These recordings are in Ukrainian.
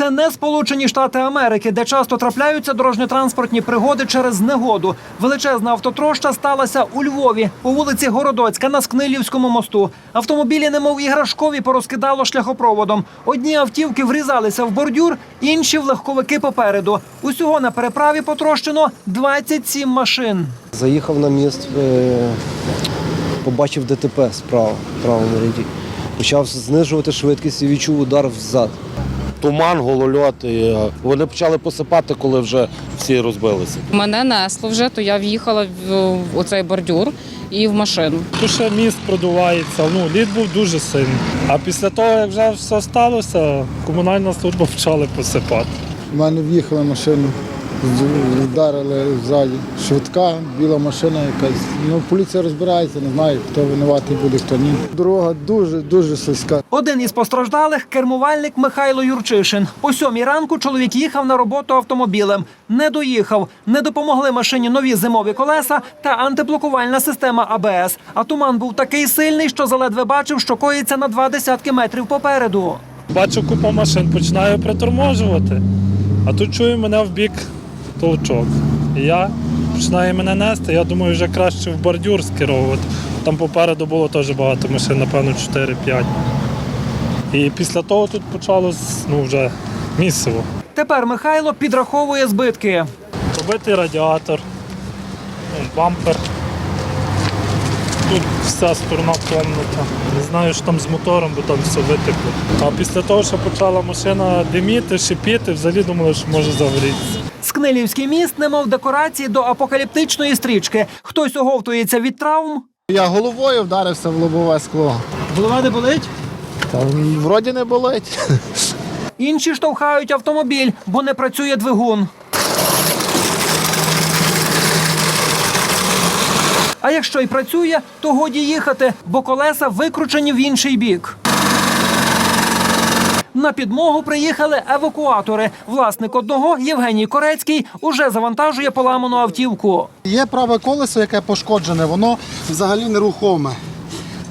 Це не Сполучені Штати Америки, де часто трапляються дорожньо-транспортні пригоди через негоду. Величезна автотроща сталася у Львові по вулиці Городоцька на Скнилівському мосту. Автомобілі, немов іграшкові, порозкидало шляхопроводом. Одні автівки врізалися в бордюр, інші в легковики попереду. Усього на переправі потрощено 27 машин. Заїхав на міст, е, побачив ДТП справа, в правому ряді. Почав знижувати швидкість і відчув удар взад. Туман, голольот. І е, вони почали посипати, коли вже всі розбилися. Мене несло вже, то я в'їхала в оцей бордюр і в машину. Тут ще міст продувається. Ну, лід був дуже сильний. А після того, як вже все сталося, комунальна служба почала посипати. У мене в'їхала машина, вдарили ззаді. Швидка, біла машина якась. Ну, поліція розбирається, не знаю, хто винуватий буде, хто ні. Дорога дуже, дуже слизька. Один із постраждалих кермувальник Михайло Юрчишин. О сьомій ранку чоловік їхав на роботу автомобілем. Не доїхав, не допомогли машині нові зимові колеса та антиблокувальна система АБС. А туман був такий сильний, що заледве бачив, що коїться на два десятки метрів попереду. Бачу купу машин, починаю приторможувати. А тут чую мене в бік толчок. І я починаю мене нести. Я думаю, вже краще в бордюр скеровувати. Там попереду було теж багато машин, напевно, 4-5. І після того тут почалось ну, вже місиво. Тепер Михайло підраховує збитки. Побитий радіатор, ну, бампер. Тут вся сторона комната. Не знаю, що там з мотором, бо там все витекло. А після того, що почала машина диміти, шипіти, взагалі думали, що може загорітися. Скнилівський міст немов декорації до апокаліптичної стрічки. Хтось оговтується від травм. Я головою вдарився в лобове скло. Голова не болить. Там вроді не болить. Інші штовхають автомобіль, бо не працює двигун. А якщо й працює, то годі їхати, бо колеса викручені в інший бік. На підмогу приїхали евакуатори. Власник одного, Євгеній Корецький, уже завантажує поламану автівку. Є праве колесо, яке пошкоджене, воно взагалі нерухоме.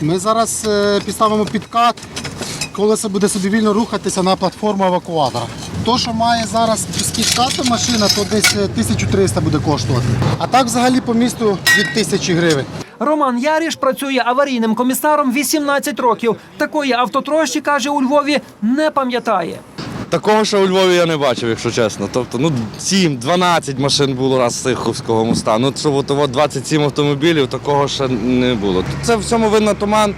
Ми зараз е, підставимо підкат, колесо буде собі вільно рухатися на платформу евакуатора. То, що має зараз підкату машина, то десь е, 1300 буде коштувати. А так взагалі по місту від 1000 гривень. Роман Яріш працює аварійним комісаром 18 років. Такої автотрощі, каже, у Львові не пам'ятає. Такого ще у Львові я не бачив, якщо чесно. Тобто, ну 7-12 машин було раз з Сиховського моста. Ну, що от, от 27 автомобілів, такого ще не було. Це в цьому винна туман,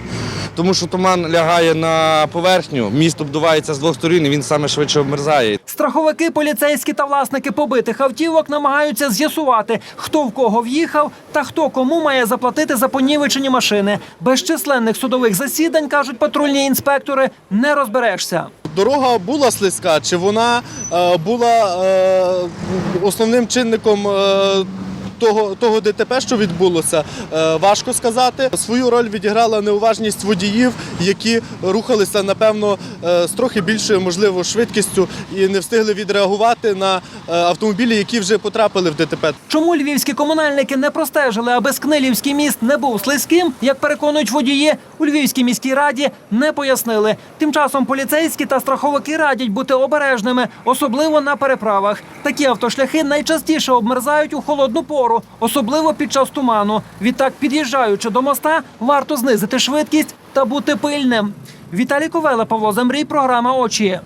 тому що туман лягає на поверхню, міст обдувається з двох сторін, і він саме швидше обмерзає. Страховики, поліцейські та власники побитих автівок намагаються з'ясувати, хто в кого в'їхав та хто кому має заплатити за понівечені машини. Без численних судових засідань кажуть патрульні інспектори, не розберешся. дорога була слизька, чи вона е, була е, основним чинником. е, того, того ДТП, що відбулося, е, важко сказати. Свою роль відіграла неуважність водіїв, які рухалися, напевно, е, з трохи більшою можливо швидкістю і не встигли відреагувати на е, автомобілі, які вже потрапили в ДТП. Чому львівські комунальники не простежили, аби Скнилівський міст не був слизьким, як переконують водії, у Львівській міській раді не пояснили. Тим часом поліцейські та страховики радять бути обережними, особливо на переправах. Такі автошляхи найчастіше обмерзають у холодну пору, особливо під час туману. Відтак, під'їжджаючи до моста, варто знизити швидкість та бути пильним. Віталій Ковела, Павло Замрій, програма Очі.